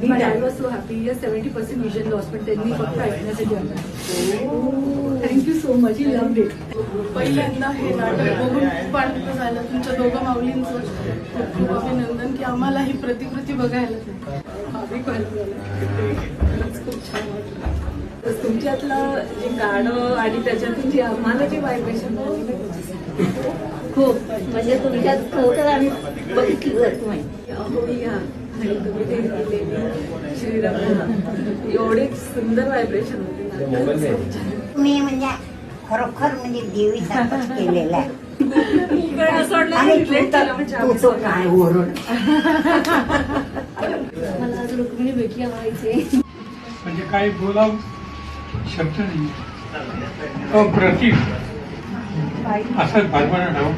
My dad was so happy. He has 70% vision loss, पण त्यांनी फक्त ऐकण्यासाठी आलं. You so much. He loved it. पहिल्यांदा हे नाटक बघून खूप आनंद झाला तुमच्या दोघं माऊलींचं खूप खूप अभिनंदन की आम्हाला ही प्रतिकृती बघायला खूप छान वाटलं. तुमच्यातलं जे गाणं आणि त्याच्यातून जी आम्हाला जे व्हायब्रेशन खूप म्हणजे तुमच्यात खरोखर आम्ही बघितली जात नाही अहो या आणि तुम्ही ते लिहिलेली एवढे सुंदर व्हायब्रेशन होते. तुम्ही म्हणजे खरोखर म्हणजे देवीसारखंच केलेलं आहे. म्हणजे. काय ओरड मला रुक्मिणी भेटली व्हायचे म्हणजे काही बोलाव शब्द नाही. अप्रतिम असंच हो